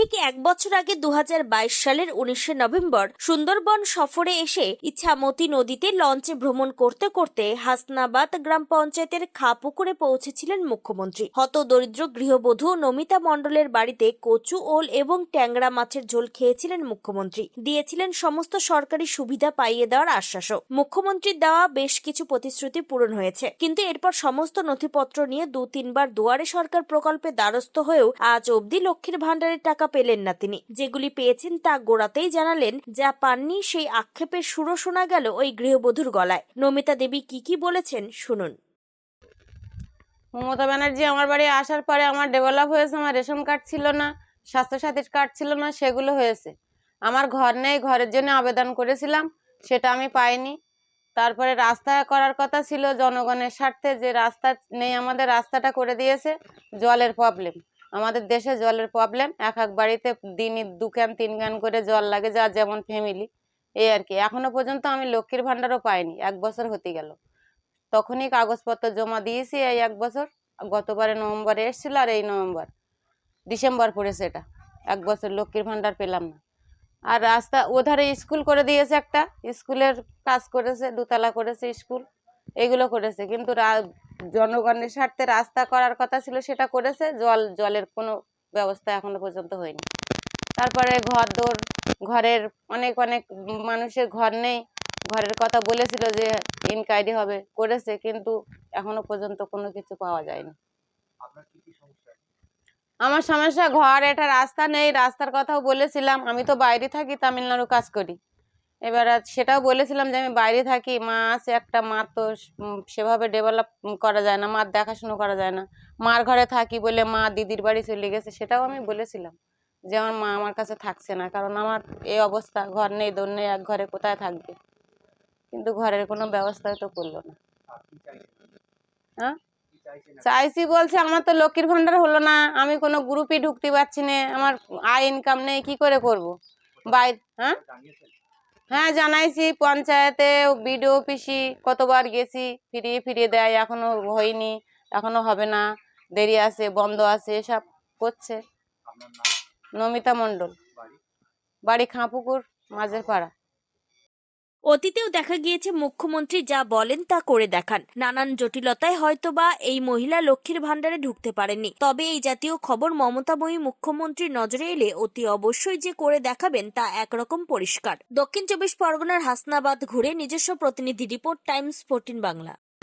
ঠিক এক বছর আগে দু হাজার বাইশ সালের উনিশে নভেম্বর সুন্দরবন সফরে এসে ইছামতি নদীতে লঞ্চে ভ্রমণ করতে করতে হাসনাবাদ গ্রাম পঞ্চায়েতের খাপুকুরে পৌঁছেছিলেন মুখ্যমন্ত্রী। হত দরিদ্র গৃহবধূ নমিতা মণ্ডলের বাড়িতে কচু ওল এবং ট্যাংরা মাছের ঝোল খেয়েছিলেন মুখ্যমন্ত্রী। দিয়েছিলেন সমস্ত সরকারি সুবিধা পাইয়ে দেওয়ার আশ্বাসও। মুখ্যমন্ত্রীর দেওয়া বেশ কিছু প্রতিশ্রুতি পূরণ হয়েছে। কিন্তু এরপর সমস্ত নথিপত্র নিয়ে দু তিনবার দুয়ারে সরকার প্রকল্পে দ্বারস্থ হয়েও আজ অবধি লক্ষ্মীর ভাণ্ডারের টাকা পেলেন না তিনি। যেগুলি পেয়েছেন তা গোড়াতেই জানালেন, যা পাননি সেই আক্ষেপের সুরও শোনা গেল ওই গৃহবধূর গলায়। নমিতা দেবী কি কি বলেছেন শুনুন। মমতা ব্যানার্জি, আমার বাড়ি আসার পরে আমার ডেভেলপ হয়েছে, আমার রেশন কার্ড ছিল না, স্বাস্থ্যসাথীর কার্ড ছিল না, সেগুলো হয়েছে। আমার ঘর নেই, ঘরের জন্য আবেদন করেছিলাম, সেটা আমি পাইনি। তারপরে রাস্তা করার কথা ছিল জনগণের স্বার্থে, যে রাস্তা নেই আমাদের, রাস্তাটা করে দিয়েছে, জলের প্রবলেম আমাদের দেশে জলের প্রবলেম এক এক বাড়িতে দিনই দু ক্যান তিন ক্যান করে জল লাগে, যা যেমন ফ্যামিলি এই আর কি। এখনও পর্যন্ত আমি লক্ষ্মীর ভাণ্ডারও পাইনি। এক বছর হতে গেল। তখনই কাগজপত্র জমা দিয়েছি এই এক বছর। গতবারে নভেম্বরে এসেছিল আর এই নভেম্বর। ডিসেম্বর পড়েছে এটা। এক বছর লক্ষ্মীর ভাণ্ডার পেলাম না। আর রাস্তা, ওধারে স্কুল করে দিয়েছে একটা। স্কুলের কাজ করেছে, দুতলা করেছে স্কুল। এগুলো করেছে। কিন্তু জনগণের স্বার্থে রাস্তা করার কথা ছিল সেটা করেছে। জল জলের কোনো ব্যবস্থা এখনও পর্যন্ত হয়নি। তারপরে ঘর দোর ঘরের অনেক অনেক মানুষের ঘর নেই। ঘরের কথা বলেছিল যে ইনকাইরি হবে করেছে কিন্তু এখনও পর্যন্ত কোনো কিছু পাওয়া যায়নি। আমার সমস্যা ঘর এটা রাস্তা নেই। রাস্তার কথাও বলেছিলাম আমি তো বাইরে থাকি তামিলনাড়ু কাজ করি। এবার সেটাও বলেছিলাম যে আমি বাইরে থাকি মা আছে একটা, মা তো সেভাবে ডেভেলপ করা যায় না, মার দেখাশুনো করা যায় না। মার ঘরে থাকি বলে মা দিদির বাড়ি চলে গেছে, সেটাও আমি বলেছিলাম যে আমার মা আমার কাছে থাকছে না, কারণ আমার এই অবস্থা, ঘর নেই, দোর নেই, এক ঘরে কোথায় থাকবে? কিন্তু ঘরের কোনো ব্যবস্থাই তো করল না। হ্যাঁ? চাইছি বলছে, আমার তো লক্ষ্মীর ভাণ্ডার হলো না, আমি কোনো গ্রুপে ঢুকতে পারছি না, আমার আয় ইনকাম নেই, কি করে করব? বাইর হ্যাঁ? হ্যাঁ জানাইছি পঞ্চায়েতে বিডিও পিসি কতবার গেছি ফিরিয়ে ফিরিয়ে দেয় এখনও হয়নি এখনও হবে না দেরি আছে বন্ধ আছে এসব করছে। নমিতা মণ্ডল। বাড়ি? খাঁপুকুর মাঝের পাড়া অতীতেও দেখা গিয়েছে মুখ্যমন্ত্রী যা বলেন তা করে দেখান। নানান জটিলতায় হয়তোবা এই মহিলা লক্ষ্মীর ভাণ্ডারে ঢুকতে পারেননি। তবে এই জাতীয় খবর মমতাময়ী মুখ্যমন্ত্রীর নজরে এলে অতি অবশ্যই যে করে দেখাবেন তা একরকম পরিষ্কার। দক্ষিণ চব্বিশ পরগনার হাসনাবাদ ঘুরে নিজস্ব প্রতিনিধি রিপোর্ট টাইমস ফোরটিন বাংলা।